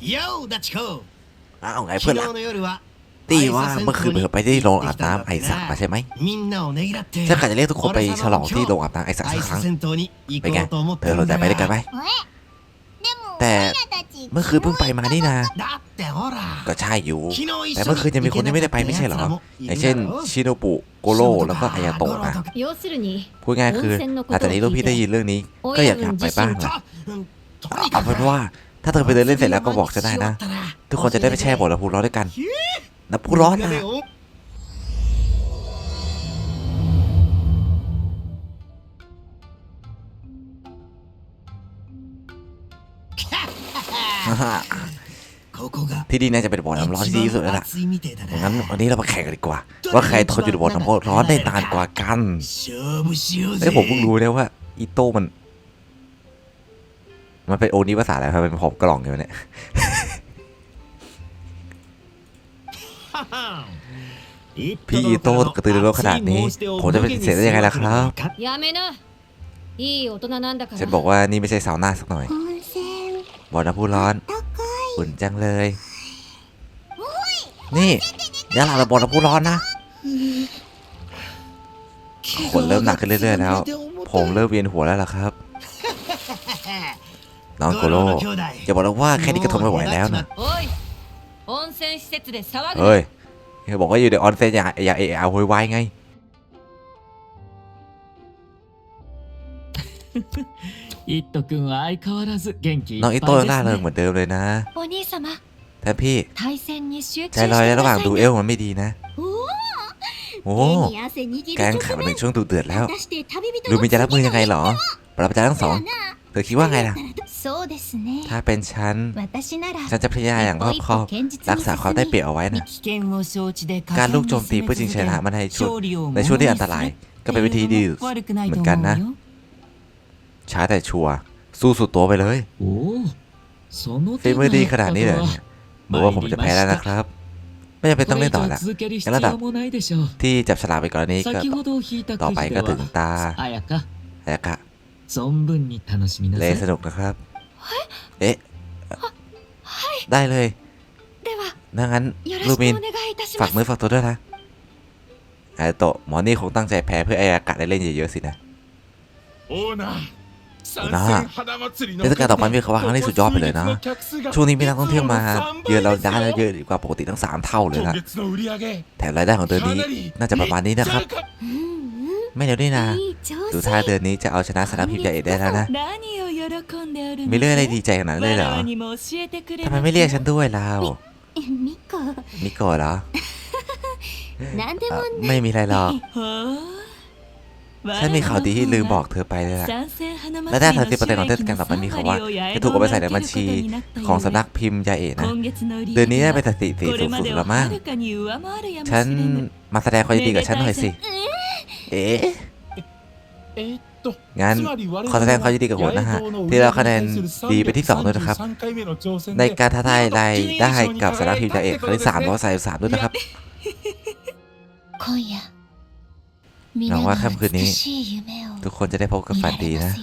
ようダチコ อ้าวไง 昨 เพื่อน 日 รัก の夜は ตีว่าเมื่อคืนเธอไปที่โรงอาบน้ำไอซักมาใช่ไหม みんなをねぎらって ฉันกะจะเรียกทุกคนไปฉลองที่โรงอาบน้ำไอซัก ア สั イ ก ス ครั้ง 銭湯に行 เป็นไง こうと思っ เธ て อ る เรา ん จะ だ ไปด้วยกันไหม でも แต่ お前らたち เมื่อคืนเพิ่งไปมานี่นา だってほら ก็ใช่อยู่ 昨日一 แต่ 緒 เมื่อคืนยังมีคนที่ไม่ได้ไปไม่ใช่เหรอ อย่างเช่น ชิโนบุโกโร่แล้วก็อายาโตะนะ 要するに พูดง่ายคือหลังจากนี้ลูกพี่ได้ยินเรื่องนี้ ก็อยากอยากไปบ้างแหละ とと เอา に เป็น かく ว่า ถ้าเธอไปเดินเล่นเสร็จแล้วก็บอกจะได้นะ ทุกคนจะได้ไปแช่บ่อน้ำพูร้อนด้วยกันนะำพุร้อนนะที่นี่น่าจะเป็นบ่อน้ำร้อนที่ดีที่สุดแล้วล่ะงั้นวันนี้เรามาแข่งกันดีกว่า ว่าใครทนอยู่บนน้ำร้อนได้นานกว่ากันแล้วผมเพิ่งรู้แล้วว่าอีโต้มัน มันเป็นโอนิภาษาอะไรครับเป็นผมกล่องอยู่เนี่ยพี่อีโต้กระตือรือร้นขนาดนี้ ผมจะเป็นเสียได้ยังไงล่ะครับฉันบอกว่านี่ไม่ใช่สาวหน้าสักหน่อยบอกนะผู้ร้อนอุ่นจังเลย นี่เนี่ยหลังเราบอกนะผู้ร้อนนะขนเริ่มหนักขึ้นเรื่อยๆแล้ว ผมเริ่มเวียนหัวแล้วล่ะครับ น้องโกโร่อย่าบอกนะว่าแค่นี้ก็ทนไม่ไหวแล้วนะ おい温泉施設で騒ぐ เฮ้ ない เขาบอกว่าอยู่ในออนเซ็นอย่าอย่าเอะอะโวยวายไง イット君は相変わらず元気いっ น้อง ぱい อี です โต้ยังร่าเริงเห ね มือนเดิมเลยนะ お兄様 แทนพี่ 対戦に集 ใจ 中してく ลอย だ ระหว่าง さい ดูเอ ね ลมันไม่ดีนะ โอ้ 手に汗握る แกงขับมาถึงช่วงดูเดือดแล้ว 果たして旅人 ดูมีจะรับมือยังไงเหรอปรับใจทั้งสอง เธอคิดว่าไงล่ะ そうですね ถ้าเป็นฉัน 私なら ฉันจะพยายามอย่างรอบคอบ รักษาความได้เปรียบเอาไว้นะ 危険を承知で การลูกโจมตีเพื่อชิงชนะมันในช่วงในช่วงที่อันตราย ก็เป็นวิธีดีเหมือนกันนะ ช้าแต่ชัวร์สู้สุดตัวไปเลย おおその ฝี 手 มือดี が ขนาดนี้เลยเนี่ยบอกว่าผมจะแพ้แล้วนะครับ ไม่จำเป็น こ ต้อง れ เล่ 以 นต่อ 上 ละ 続ける必 ระดับ 要もないでしょう ที่จับฉลากไปก่อนนี้ก็ 先ほど引いた ต่อ く ไป じ ก็ で ถึง は ตา 彩香 แต่กะ 存分に楽しみな เล さ ย い สนุกนะครับ เอ๊ะ ได้เลย では ดังนั้น よろ ลู しく มิน お願いいたし ฝา ま ก す มือฝากตัวด้วยนะไอโตะหมอนี่คงตั้งใจแพ้เพื่อไออากาศได้เล่นเยอะๆสินะ オーナー参なあ戦花祭りの เทศกาลต่อไปมีเขาว่าครั้งนี้สุดยอดไปเลยนะ ช่วงนี้มีนักท่องเที่ยวมาเยือนเราได้เยอะกว่าปกติทั้งสามเท่าเลย 今 นะ 月の売り上げ แถมรายได้ของเดือนนี้ น่าจะประมาณนี้นะครับ ไม่เร็วด้วยนะ ดูท่าเดือนนี้จะเอาชนะสารพิมพ์ใหญ่ได้แล้วนะ ไม่เลื่อนอะไรดีใจขนาดนั้นเลยเหรอทำไมไม่เรียกฉันด้วยเรามิโกะเหรอ ไม่มีอะไรหรอก ฉันมีข่าวดีที่ลืมบอกเธอไปเลยล่ะและได้สามสิปอร์เซ็นต์ของเทศกาลต่อไปนี้ของว่า จะถูกเอาไปใส่ในบัญชีของสำนักพิมพ์ยาเอะนะ เดือนนี้ได้ไปสถิติสูงสุดแล้วมั้ง ฉันมาแสดงความยินดีกับฉันหน่อยสิ เอ๊งั้นขอแสดงความยินดีกับหัวหน้าที่เราคะแนนดีไปที่2ด้วยนะครับ ในการท้าทายรได้กับสารพิมพ์าเอกครั้งที่สามร้อยสายสามด้วยนะครับหวังว่าค่ำคืนนี้ ทุกคนจะได้พบกับฝันดีนะ